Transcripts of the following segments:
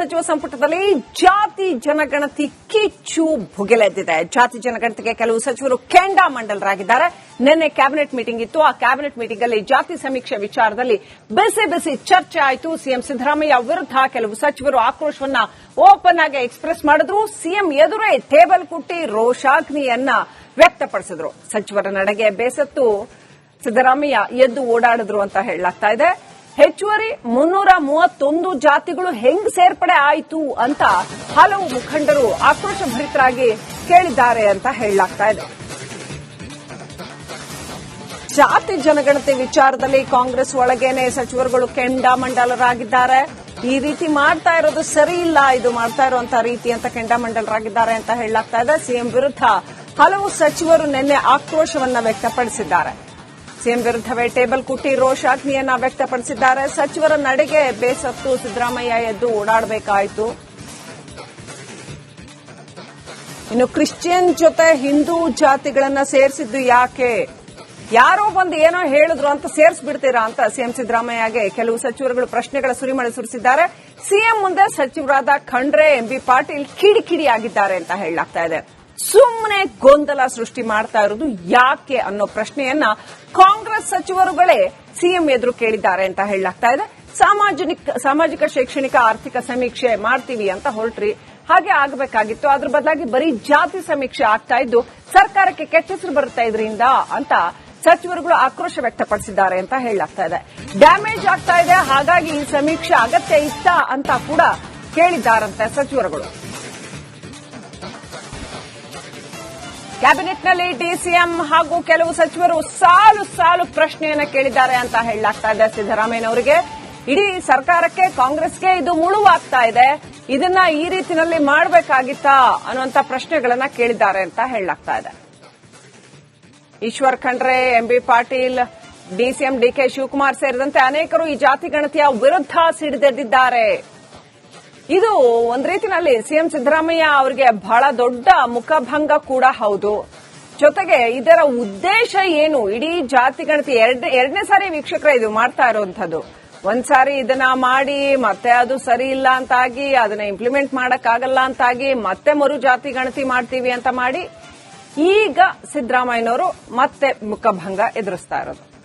ಸಚಿವ ಸಂಪುಟದಲ್ಲಿ ಜಾತಿ ಜನಗಣತಿ ಕಿಚ್ಚು ಭುಗಿಲೆದ್ದಿದೆ. ಜಾತಿ ಜನಗಣತಿಗೆ ಕೆಲವು ಸಚಿವರು ಕೆಂಡಾಮಂಡಲರಾಗಿದ್ದಾರೆ ನಿನ್ನೆ ಕ್ಯಾಬಿನೆಟ್ ಮೀಟಿಂಗ್ ಇತ್ತು. ಆ ಕ್ಯಾಬಿನೆಟ್ ಮೀಟಿಂಗ್ ಅಲ್ಲಿ ಜಾತಿ ಸಮೀಕ್ಷೆ ವಿಚಾರದಲ್ಲಿ ಬಿಸಿ ಬಿಸಿ ಚರ್ಚೆ ಆಯಿತು. ಸಿಎಂ ಸಿದ್ದರಾಮಯ್ಯ ವಿರುದ್ಧ ಕೆಲವು ಸಚಿವರು ಆಕ್ರೋಶವನ್ನ ಓಪನ್ ಆಗಿ ಎಕ್ಸ್ಪ್ರೆಸ್ ಮಾಡಿದ್ರು. ಸಿಎಂ ಎದುರೇ ಟೇಬಲ್ ಕುಟ್ಟಿ ರೋಷಾಗ್ನಿಯನ್ನ ವ್ಯಕ್ತಪಡಿಸಿದ್ರು. ಸಚಿವರ ನಡೆಗೆ ಬೇಸತ್ತು ಸಿದ್ದರಾಮಯ್ಯ ಎದ್ದು ಓಡಾಡಿದ್ರು ಅಂತ ಹೇಳಲಾಗ್ತಾ ಇದೆ. ಹೆಚ್ಚುವರಿ ಮುನ್ನೂರ ಮೂವತ್ತೊಂದು ಜಾತಿಗಳು ಹೆಂಗ್ ಸೇರ್ಪಡೆ ಆಯಿತು ಅಂತ ಹಲವು ಮುಖಂಡರು ಆಕ್ರೋಶ ಭರಿತರಾಗಿ ಕೇಳಿದ್ದಾರೆ ಅಂತ ಹೇಳಲಾಗ್ತಾ ಇದೆ. ಜಾತಿ ಜನಗಣತಿ ವಿಚಾರದಲ್ಲಿ ಕಾಂಗ್ರೆಸ್ ಒಳಗೇನೆ ಸಚಿವರುಗಳು ಕೆಂಡಾಮಂಡಲರಾಗಿದ್ದಾರೆ ಈ ರೀತಿ ಮಾಡ್ತಾ ಇರೋದು ಸರಿ ಇಲ್ಲ, ಇದು ಮಾಡ್ತಾ ಇರುವಂತಹ ರೀತಿ ಅಂತ ಕೆಂಡಾಮಂಡಲರಾಗಿದ್ದಾರೆ ಅಂತ ಹೇಳಲಾಗ್ತಾ ಇದೆ. ಸಿಎಂ ವಿರುದ್ಧ ಹಲವು ಸಚಿವರು ನಿನ್ನೆ ಆಕ್ರೋಶವನ್ನ ವ್ಯಕ್ತಪಡಿಸಿದ್ದಾರೆ. ಸಿಎಂ ವಿರುದ್ಧವೇ ಟೇಬಲ್ ಕುಟ್ಟಿ ರೋಷಾಗ್ನಿಯನ್ನ ವ್ಯಕ್ತಪಡಿಸಿದ್ದಾರೆ. ಸಚಿವರ ನಡೆಗೆ ಬೇಸತ್ತು ಸಿದ್ದರಾಮಯ್ಯ ಎದ್ದು ಓಡಾಡಬೇಕಾಯಿತು. ಇನ್ನು ಕ್ರಿಶ್ಚಿಯನ್ ಜೊತೆ ಹಿಂದೂ ಜಾತಿಗಳನ್ನ ಸೇರಿಸಿದ್ದು ಯಾಕೆ? ಯಾರೋ ಬಂದು ಏನೋ ಹೇಳಿದ್ರು ಅಂತ ಸೇರಿಸ್ಬಿಡ್ತೀರಾ ಅಂತ ಸಿಎಂ ಸಿದ್ದರಾಮಯ್ಯಗೆ ಕೆಲವು ಸಚಿವರುಗಳು ಪ್ರಶ್ನೆಗಳ ಸುರಿಮಳೆ ಸುರಿಸಿದ್ದಾರೆ. ಸಿಎಂ ಮುಂದೆ ಸಚಿವರಾದ ಖಂಡ್ರೆ ಎಂಬಿ ಪಾಟೀಲ್ ಕಿಡಿಕಿಡಿಯಾಗಿದ್ದಾರೆ ಅಂತ ಹೇಳಲಾಗ್ತಾ ಇದೆ. ಸುಮ್ಮನೆ ಗೊಂದಲ ಸೃಷ್ಟಿ ಮಾಡ್ತಾ ಇರೋದು ಯಾಕೆ ಅನ್ನೋ ಪ್ರಶ್ನೆಯನ್ನ ಕಾಂಗ್ರೆಸ್ ಸಚಿವರುಗಳೇ ಸಿಎಂ ಎದುರು ಕೇಳಿದ್ದಾರೆ ಅಂತ ಹೇಳಲಾಗ್ತಾ ಇದೆ. ಸಾಮಾಜಿಕ ಸಾಮಾಜಿಕ, ಶೈಕ್ಷಣಿಕ ಆರ್ಥಿಕ ಸಮೀಕ್ಷೆ ಮಾಡ್ತೀವಿ ಅಂತ ಹೊರಟ್ರಿ. ಹಾಗೆ ಆಗಬೇಕಾಗಿತ್ತು. ಅದ್ರ ಬದಲಾಗಿ ಬರೀ ಜಾತಿ ಸಮೀಕ್ಷೆ ಆಗ್ತಾ ಇದ್ದು ಸರ್ಕಾರಕ್ಕೆ ಕೆಟ್ಟ ಹೆಸರು ಬರುತ್ತಾ ಇದರಿಂದ ಅಂತ ಸಚಿವರುಗಳು ಆಕ್ರೋಶ ವ್ಯಕ್ತಪಡಿಸಿದ್ದಾರೆ ಅಂತ ಹೇಳಲಾಗ್ತಾ ಇದೆ. ಡ್ಯಾಮೇಜ್ ಆಗ್ತಾ ಇದೆ. ಹಾಗಾಗಿ ಈ ಸಮೀಕ್ಷೆ ಅಗತ್ಯ ಇತ್ತ ಅಂತ ಕೂಡ ಕೇಳಿದ್ದಾರಂತೆ ಸಚಿವರುಗಳು. ಕ್ಯಾಬಿನೆಟ್ನಲ್ಲಿ ಡಿಸಿಎಂ ಹಾಗೂ ಕೆಲವು ಸಚಿವರು ಸಾಲು ಸಾಲು ಪ್ರಶ್ನೆಯನ್ನು ಕೇಳಿದ್ದಾರೆ ಅಂತ ಹೇಳಲಾಗ್ತಾ ಇದೆ ಸಿದ್ದರಾಮಯ್ಯನವರಿಗೆ ಇಡೀ ಸರ್ಕಾರಕ್ಕೆ ಕಾಂಗ್ರೆಸ್ಗೆ ಇದು ಮುಳುವಾಗ್ತಾ ಇದೆ. ಇದನ್ನ ಈ ರೀತಿನಲ್ಲಿ ಮಾಡಬೇಕಾಗಿತ್ತಾ ಅನ್ನುವಂತ ಪ್ರಶ್ನೆಗಳನ್ನ ಕೇಳಿದ್ದಾರೆ ಅಂತ ಹೇಳಲಾಗ್ತಾ ಇದೆ. Eshwar Khandre M B Patil, DCM DK Shivakumar ಸೇರಿದಂತೆ ಅನೇಕರು ಈ ಜಾತಿ ಗಣತಿಯ ವಿರುದ್ಧ ಸಿಡಿದೆದ್ದಿದ್ದಾರೆ. ಇದು ಒಂದ್ ರೀತಿನಲ್ಲಿ ಸಿಎಂ ಸಿದ್ದರಾಮಯ್ಯ ಅವರಿಗೆ ಬಹಳ ದೊಡ್ಡ ಮುಖಭಂಗ ಕೂಡ ಹೌದು. ಜೊತೆಗೆ ಇದರ ಉದ್ದೇಶ ಏನು? ಇಡೀ ಜಾತಿ ಗಣತಿ ಎರಡನೇ ಸಾರಿ ವೀಕ್ಷಕರ ಇದು ಮಾಡ್ತಾ ಇರುವಂತದ್ದು ಒಂದ್ಸಾರಿ ಇದನ್ನ ಮಾಡಿ, ಮತ್ತೆ ಅದು ಸರಿ ಇಲ್ಲ ಅಂತಾಗಿ, ಅದನ್ನ ಇಂಪ್ಲಿಮೆಂಟ್ ಮಾಡಕ್ಕಾಗಲ್ಲ ಅಂತಾಗಿ, ಮತ್ತೆ ಮರು ಜಾತಿ ಗಣತಿ ಮಾಡ್ತೀವಿ ಅಂತ ಮಾಡಿ, ಈಗ ಸಿದ್ದರಾಮಯ್ಯನವರು ಮತ್ತೆ ಮುಖಭಂಗ ಎದುರಿಸ್ತಾ ಇರೋದು.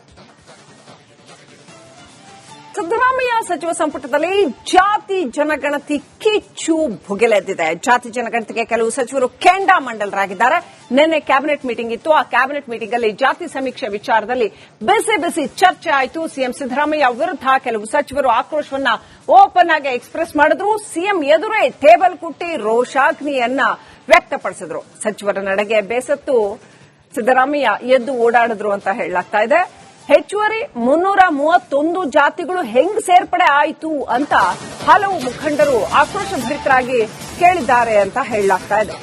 ಸಿದ್ದರಾಮಯ್ಯ, ಸಚಿವ ಸಂಪುಟದಲ್ಲಿ ಜಾತಿ ಜನಗಣತಿ ಕಿಚ್ಚು ಭುಗಿಲೆದ್ದಿದೆ. ಜಾತಿ ಜನಗಣತಿಗೆ ಕೆಲವು ಸಚಿವರು ಕೆಂಡಾ ಮಂಡಲರಾಗಿದ್ದಾರೆ. ನಿನ್ನೆ ಕ್ಯಾಬಿನೆಟ್ ಮೀಟಿಂಗ್ ಇತ್ತು. ಆ ಕ್ಯಾಬಿನೆಟ್ ಮೀಟಿಂಗ್ ಅಲ್ಲಿ ಜಾತಿ ಸಮೀಕ್ಷೆ ವಿಚಾರದಲ್ಲಿ ಬಿಸಿ ಬಿಸಿ ಚರ್ಚೆ ಆಯಿತು. ಸಿಎಂ ಸಿದ್ದರಾಮಯ್ಯ ವಿರುದ್ಧ ಕೆಲವು ಸಚಿವರು ಆಕ್ರೋಶವನ್ನ ಓಪನ್ ಆಗಿ ಎಕ್ಸ್ಪ್ರೆಸ್ ಮಾಡಿದ್ರು. ಸಿಎಂ ಎದುರೇ ಟೇಬಲ್ ಕುಟ್ಟಿ ರೋಷಾಗ್ನಿಯನ್ನ ವ್ಯಕ್ತಪಡಿಸಿದ್ರು. ಸಚಿವರ ನಡೆಗೆ ಬೇಸತ್ತು ಸಿದ್ದರಾಮಯ್ಯ ಎದ್ದು ಓಡಾಡಿದ್ರು ಅಂತ ಹೇಳಲಾಗ್ತಾ ಇದೆ. ಹೆಚ್ಚುವರಿ ಮುನ್ನೂರ ಮೂವತ್ತೊಂದು ಜಾತಿಗಳು ಹೆಂಗ್ ಸೇರ್ಪಡೆ ಆಯಿತು ಅಂತ ಹಲವು ಮುಖಂಡರು ಆಕ್ರೋಶಭರಿತರಾಗಿ ಕೇಳಿದ್ದಾರೆ ಅಂತ ಹೇಳಲಾಗ್ತಾ ಇದೆ.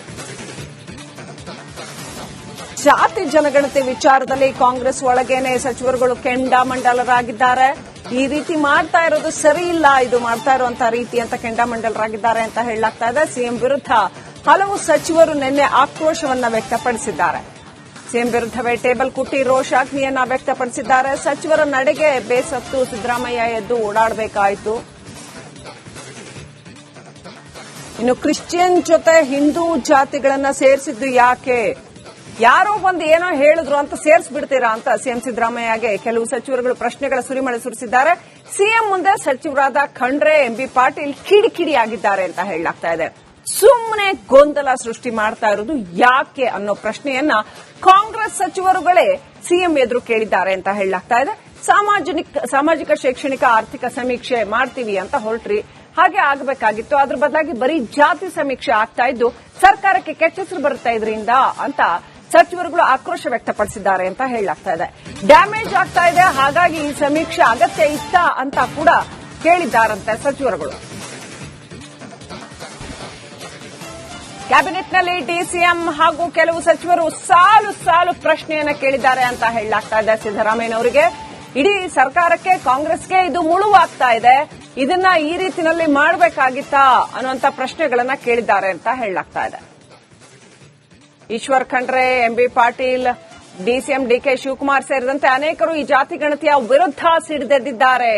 ಜಾತಿ ಜನಗಣತಿ ವಿಚಾರದಲ್ಲಿ ಕಾಂಗ್ರೆಸ್ ಒಳಗೇನೆ ಸಚಿವರುಗಳು ಕೆಂಡಾಮಂಡಲರಾಗಿದ್ದಾರೆ ಈ ರೀತಿ ಮಾಡ್ತಾ ಇರೋದು ಸರಿ ಇಲ್ಲ, ಇದು ಮಾಡ್ತಾ ಇರುವಂತಹ ರೀತಿ ಅಂತ ಕೆಂಡಾಮಂಡಲರಾಗಿದ್ದಾರೆ ಅಂತ ಹೇಳಲಾಗ್ತಾ ಇದೆ. ಸಿಎಂ ವಿರುದ್ಧ ಹಲವು ಸಚಿವರು ನಿನ್ನೆ ಆಕ್ರೋಶವನ್ನ ವ್ಯಕ್ತಪಡಿಸಿದ್ದಾರೆ. ಸಿಎಂ ವಿರುದ್ಧವೇ ಟೇಬಲ್ ಕುಟ್ಟಿ ರೋಷಾಗ್ನಿಯನ್ನ ವ್ಯಕ್ತಪಡಿಸಿದ್ದಾರೆ. ಸಚಿವರ ನಡೆಗೆ ಬೇಸತ್ತು ಸಿದ್ದರಾಮಯ್ಯ ಎದ್ದು ಓಡಾಡಬೇಕಾಯಿತು. ಇನ್ನು ಕ್ರಿಶ್ಚಿಯನ್ ಜೊತೆ ಹಿಂದೂ ಜಾತಿಗಳನ್ನ ಸೇರಿಸಿದ್ದು ಯಾಕೆ? ಯಾರೋ ಬಂದು ಏನೋ ಹೇಳಿದ್ರು ಅಂತ ಸೇರಿಸ್ಬಿಡ್ತೀರಾ ಅಂತ ಸಿಎಂ ಸಿದ್ದರಾಮಯ್ಯಗೆ ಕೆಲವು ಸಚಿವರುಗಳು ಪ್ರಶ್ನೆಗಳ ಸುರಿಮಳೆ ಸುರಿಸಿದ್ದಾರೆ. ಸಿಎಂ ಮುಂದೆ ಸಚಿವರಾದ ಖಂಡ್ರೆ ಎಂಬಿ ಪಾಟೀಲ್ ಕಿಡಿಕಿಡಿಯಾಗಿದ್ದಾರೆ ಅಂತ ಹೇಳಲಾಗ್ತಾ ಇದೆ. ಸುಮ್ಮನೆ ಗೊಂದಲ ಸೃಷ್ಟಿ ಮಾಡ್ತಾ ಇರೋದು ಯಾಕೆ ಅನ್ನೋ ಪ್ರಶ್ನೆಯನ್ನ ಕಾಂಗ್ರೆಸ್ ಸಚಿವರುಗಳೇ ಸಿಎಂ ಎದುರು ಕೇಳಿದ್ದಾರೆ ಅಂತ ಹೇಳಲಾಗ್ತಾ ಇದೆ. ಸಾಮಾಜಿಕ ಸಾಮಾಜಿಕ, ಶೈಕ್ಷಣಿಕ ಆರ್ಥಿಕ ಸಮೀಕ್ಷೆ ಮಾಡ್ತೀವಿ ಅಂತ ಹೊರಟ್ರಿ. ಹಾಗೆ ಆಗಬೇಕಾಗಿತ್ತು. ಅದ್ರ ಬದಲಾಗಿ ಬರೀ ಜಾತಿ ಸಮೀಕ್ಷೆ ಆಗ್ತಾ ಇದ್ದು ಸರ್ಕಾರಕ್ಕೆ ಕೆಟ್ಟ ಹೆಸರು ಬರುತ್ತಾ ಇದರಿಂದ ಅಂತ ಸಚಿವರುಗಳು ಆಕ್ರೋಶ ವ್ಯಕ್ತಪಡಿಸಿದ್ದಾರೆ ಅಂತ ಹೇಳಲಾಗ್ತಾ ಇದೆ. ಡ್ಯಾಮೇಜ್ ಆಗ್ತಾ ಇದೆ. ಹಾಗಾಗಿ ಈ ಸಮೀಕ್ಷೆ ಅಗತ್ಯ ಇತ್ತ ಅಂತ ಕೂಡ ಕೇಳಿದ್ದಾರಂತೆ ಸಚಿವರುಗಳು. ಕ್ಯಾಬಿನೆಟ್ನಲ್ಲಿ ಡಿಸಿಎಂ ಹಾಗೂ ಕೆಲವು ಸಚಿವರು ಸಾಲು ಸಾಲು ಪ್ರಶ್ನೆಯನ್ನು ಕೇಳಿದ್ದಾರೆ ಅಂತ ಹೇಳಲಾಗ್ತಾ ಇದೆ ಸಿದ್ದರಾಮಯ್ಯನವರಿಗೆ ಇಡೀ ಸರ್ಕಾರಕ್ಕೆ, ಕಾಂಗ್ರೆಸ್ಗೆ ಇದು ಮುಳುವಾಗ್ತಾ ಇದೆ. ಇದನ್ನ ಈ ರೀತಿಯಲ್ಲಿ ಮಾಡಬೇಕಾಗಿತ್ತಾ ಅನ್ನುವಂತ ಪ್ರಶ್ನೆಗಳನ್ನ ಕೇಳಿದ್ದಾರೆ ಅಂತ ಹೇಳಲಾಗ್ತಾ ಇದೆ. Eshwar Khandre MB Patil, DCM DK Shivakumar ಸೇರಿದಂತೆ ಅನೇಕರು ಈ ಜಾತಿ ಗಣತಿಯ ವಿರುದ್ಧ ಸಿಡಿದೆದ್ದಿದ್ದಾರೆ.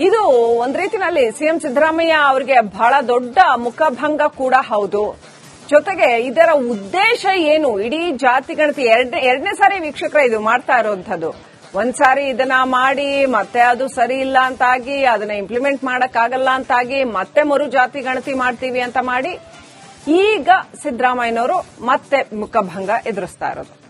ಇದು ಒಂದ್ ರೀತಿನಲ್ಲಿ ಸಿಎಂ ಸಿದ್ದರಾಮಯ್ಯ ಅವರಿಗೆ ಬಹಳ ದೊಡ್ಡ ಮುಖಭಂಗ ಕೂಡ ಹೌದು. ಜೊತೆಗೆ ಇದರ ಉದ್ದೇಶ ಏನು? ಇಡೀ ಜಾತಿ ಗಣತಿ ಎರಡನೇ ಎರಡನೇ ಸಾರಿ ವೀಕ್ಷಕರ ಇದು ಮಾಡ್ತಾ ಇರುವಂತದ್ದು ಒಂದ್ಸಾರಿ ಇದನ್ನ ಮಾಡಿ, ಮತ್ತೆ ಅದು ಸರಿ ಇಲ್ಲ ಅಂತಾಗಿ, ಅದನ್ನ ಇಂಪ್ಲಿಮೆಂಟ್ ಮಾಡಕ್ಕಾಗಲ್ಲ ಅಂತಾಗಿ, ಮತ್ತೆ ಮರು ಜಾತಿ ಗಣತಿ ಮಾಡ್ತೀವಿ ಅಂತ ಮಾಡಿ, ಈಗ ಸಿದ್ದರಾಮಯ್ಯನವರು ಮತ್ತೆ ಮುಖಭಂಗ ಎದುರಿಸ್ತಾ ಇರೋದು.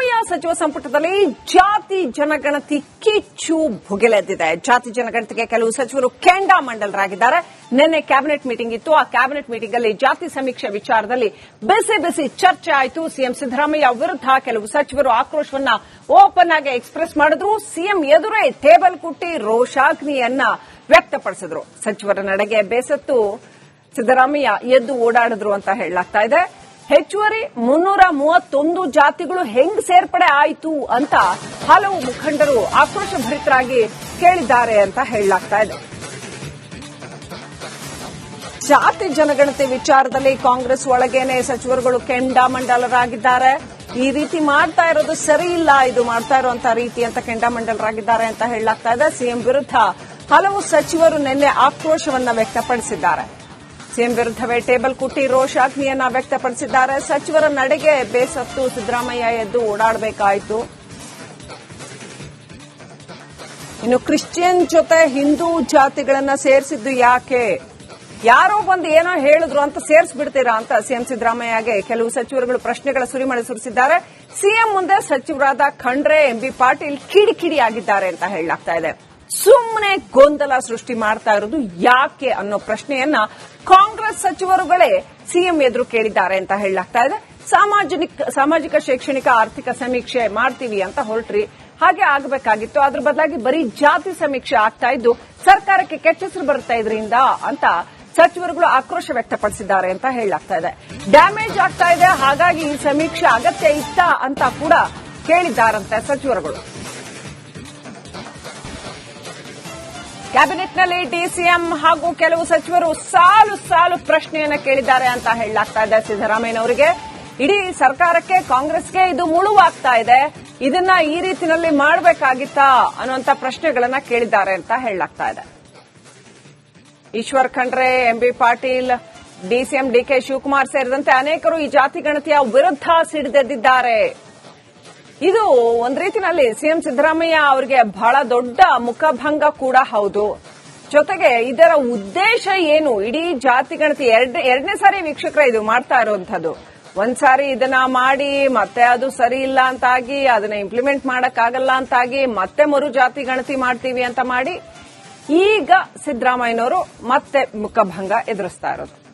ಸಿದ್ದರಾಮಯ್ಯ ಸಚಿವ ಸಂಪುಟದಲ್ಲಿ ಜಾತಿ ಜನಗಣತಿ ಕಿಚ್ಚು ಭುಗಿಲೆದ್ದಿದೆ. ಜಾತಿ ಜನಗಣತಿಗೆ ಕೆಲವು ಸಚಿವರು ಕೆಂಡಾ ಮಂಡಲರಾಗಿದ್ದಾರೆ. ನಿನ್ನೆ ಕ್ಯಾಬಿನೆಟ್ ಮೀಟಿಂಗ್ ಇತ್ತು. ಆ ಕ್ಯಾಬಿನೆಟ್ ಮೀಟಿಂಗ್ ಅಲ್ಲಿ ಜಾತಿ ಸಮೀಕ್ಷೆ ವಿಚಾರದಲ್ಲಿ ಬಿಸಿ ಬಿಸಿ ಚರ್ಚೆ ಆಯಿತು. ಸಿಎಂ ಸಿದ್ದರಾಮಯ್ಯ ವಿರುದ್ಧ ಕೆಲವು ಸಚಿವರು ಆಕ್ರೋಶವನ್ನ ಓಪನ್ ಆಗಿ ಎಕ್ಸ್ಪ್ರೆಸ್ ಮಾಡಿದ್ರು. ಸಿಎಂ ಎದುರೇ ಟೇಬಲ್ ಕುಟ್ಟಿ ರೋಷಾಗ್ನಿಯನ್ನ ವ್ಯಕ್ತಪಡಿಸಿದ್ರು. ಸಚಿವರ ನಡೆಗೆ ಬೇಸತ್ತು ಸಿದ್ದರಾಮಯ್ಯ ಎದ್ದು ಓಡಾಡಿದ್ರು ಅಂತ ಹೇಳಲಾಗ್ತಾ ಇದೆ. ಹೆಚ್ಚುವರಿ ಮುನ್ನೂರ ಮೂವತ್ತೊಂದು ಜಾತಿಗಳು ಹೆಂಗ್ ಸೇರ್ಪಡೆ ಆಯಿತು ಅಂತ ಹಲವು ಮುಖಂಡರು ಆಕ್ರೋಶ ಭರಿತರಾಗಿ ಕೇಳಿದ್ದಾರೆ ಅಂತ ಹೇಳಲಾಗ್ತಾ ಇದೆ. ಜಾತಿ ಜನಗಣತಿ ವಿಚಾರದಲ್ಲಿ ಕಾಂಗ್ರೆಸ್ ಒಳಗೇನೆ ಸಚಿವರುಗಳು ಕೆಂಡಾಮಂಡಲರಾಗಿದ್ದಾರೆ ಈ ರೀತಿ ಮಾಡ್ತಾ ಇರೋದು ಸರಿ ಇಲ್ಲ, ಇದು ಮಾಡ್ತಾ ಇರುವಂತಹ ರೀತಿ ಅಂತ ಕೆಂಡಾಮಂಡಲರಾಗಿದ್ದಾರೆ ಅಂತ ಹೇಳಲಾಗ್ತಾ ಇದೆ. ಸಿಎಂ ವಿರುದ್ಧ ಹಲವು ಸಚಿವರು ನಿನ್ನೆ ಆಕ್ರೋಶವನ್ನ ವ್ಯಕ್ತಪಡಿಸಿದ್ದಾರೆ. ಸಿಎಂ ವಿರುದ್ಧವೇ ಟೇಬಲ್ ಕುಟ್ಟಿ ರೋಷಾಗ್ನಿಯನ್ನ ವ್ಯಕ್ತಪಡಿಸಿದ್ದಾರೆ. ಸಚಿವರ ನಡೆಗೆ ಬೇಸತ್ತು ಸಿದ್ದರಾಮಯ್ಯ ಎದ್ದು ಓಡಾಡಬೇಕಾಯಿತು. ಇನ್ನು ಕ್ರಿಶ್ಚಿಯನ್ ಜೊತೆ ಹಿಂದೂ ಜಾತಿಗಳನ್ನ ಸೇರಿಸಿದ್ದು ಯಾಕೆ? ಯಾರೋ ಬಂದು ಏನೋ ಹೇಳಿದ್ರು ಅಂತ ಸೇರಿಸ್ಬಿಡ್ತೀರಾ ಅಂತ ಸಿಎಂ ಸಿದ್ದರಾಮಯ್ಯಗೆ ಕೆಲವು ಸಚಿವರುಗಳು ಪ್ರಶ್ನೆಗಳ ಸುರಿಮಳೆ ಸುರಿಸಿದ್ದಾರೆ. ಸಿಎಂ ಮುಂದೆ ಸಚಿವರಾದ ಖಂಡ್ರೆ ಎಂಬಿ ಪಾಟೀಲ್ ಕಿಡಿಕಿಡಿಯಾಗಿದ್ದಾರೆ ಅಂತ ಹೇಳಲಾಗ್ತಾ ಇದೆ. ಸುಮ್ಮನೆ ಗೊಂದಲ ಸೃಷ್ಟಿ ಮಾಡ್ತಾ ಇರೋದು ಯಾಕೆ ಅನ್ನೋ ಪ್ರಶ್ನೆಯನ್ನ ಕಾಂಗ್ರೆಸ್ ಸಚಿವರುಗಳೇ ಸಿಎಂ ಎದುರು ಕೇಳಿದ್ದಾರೆ ಅಂತ ಹೇಳಲಾಗ್ತಾ ಇದೆ. ಸಾಮಾಜಿಕ ಸಾಮಾಜಿಕ, ಶೈಕ್ಷಣಿಕ ಆರ್ಥಿಕ ಸಮೀಕ್ಷೆ ಮಾಡ್ತೀವಿ ಅಂತ ಹೊರಟ್ರಿ. ಹಾಗೆ ಆಗಬೇಕಾಗಿತ್ತು. ಅದ್ರ ಬದಲಾಗಿ ಬರೀ ಜಾತಿ ಸಮೀಕ್ಷೆ ಆಗ್ತಾ ಇದ್ದು ಸರ್ಕಾರಕ್ಕೆ ಕೆಚ್ಚೆಸರು ಬರುತ್ತಾ ಇದರಿಂದ ಅಂತ ಸಚಿವರುಗಳು ಆಕ್ರೋಶ ವ್ಯಕ್ತಪಡಿಸಿದ್ದಾರೆ ಅಂತ ಹೇಳಲಾಗ್ತಾ ಇದೆ. ಡ್ಯಾಮೇಜ್ ಆಗ್ತಾ ಇದೆ. ಹಾಗಾಗಿ ಈ ಸಮೀಕ್ಷೆ ಅಗತ್ಯ ಇತ್ತ ಅಂತ ಕೂಡ ಕೇಳಿದ್ದಾರಂತೆ ಸಚಿವರುಗಳು. ಕ್ಯಾಬಿನೆಟ್ನಲ್ಲಿ ಡಿಸಿಎಂ ಹಾಗೂ ಕೆಲವು ಸಚಿವರು ಸಾಲು ಸಾಲು ಪ್ರಶ್ನೆಯನ್ನು ಕೇಳಿದ್ದಾರೆ ಅಂತ ಹೇಳಲಾಗ್ತಾ ಇದೆ ಸಿದ್ದರಾಮಯ್ಯನವರಿಗೆ ಇಡೀ ಸರ್ಕಾರಕ್ಕೆ, ಕಾಂಗ್ರೆಸ್ಗೆ ಇದು ಮುಳುವಾಗ್ತಾ ಇದೆ. ಇದನ್ನ ಈ ರೀತಿನಲ್ಲಿ ಮಾಡಬೇಕಾಗಿತ್ತಾ ಅನ್ನುವಂತ ಪ್ರಶ್ನೆಗಳನ್ನ ಕೇಳಿದ್ದಾರೆ ಅಂತ ಹೇಳಲಾಗ್ತಾ ಇದೆ. Eshwar Khandre, MB Patil, DCM DK Shivakumar ಸೇರಿದಂತೆ ಅನೇಕರು ಈ ಜಾತಿ ಗಣತಿಯ ವಿರುದ್ಧ ಸಿಡಿದೆದ್ದಿದ್ದಾರೆ. ಇದು ಒಂದ್ ರೀತಿನಲ್ಲಿ ಸಿಎಂ ಸಿದ್ದರಾಮಯ್ಯ ಅವರಿಗೆ ಬಹಳ ದೊಡ್ಡ ಮುಖಭಂಗ ಕೂಡ ಹೌದು. ಜೊತೆಗೆ ಇದರ ಉದ್ದೇಶ ಏನು? ಇಡೀ ಜಾತಿ ಗಣತಿ ಎರಡನೇ ಸಾರಿ ವೀಕ್ಷಕರ ಇದು ಮಾಡ್ತಾ ಇರುವಂತದ್ದು ಒಂದ್ಸಾರಿ ಇದನ್ನ ಮಾಡಿ, ಮತ್ತೆ ಅದು ಸರಿ ಇಲ್ಲ ಅಂತಾಗಿ, ಅದನ್ನ ಇಂಪ್ಲಿಮೆಂಟ್ ಮಾಡಕ್ಕಾಗಲ್ಲ ಅಂತಾಗಿ, ಮತ್ತೆ ಮರು ಜಾತಿ ಗಣತಿ ಮಾಡ್ತೀವಿ ಅಂತ ಮಾಡಿ, ಈಗ ಸಿದ್ದರಾಮಯ್ಯನವರು ಮತ್ತೆ ಮುಖಭಂಗ ಎದುರಿಸ್ತಾ ಇರೋದು.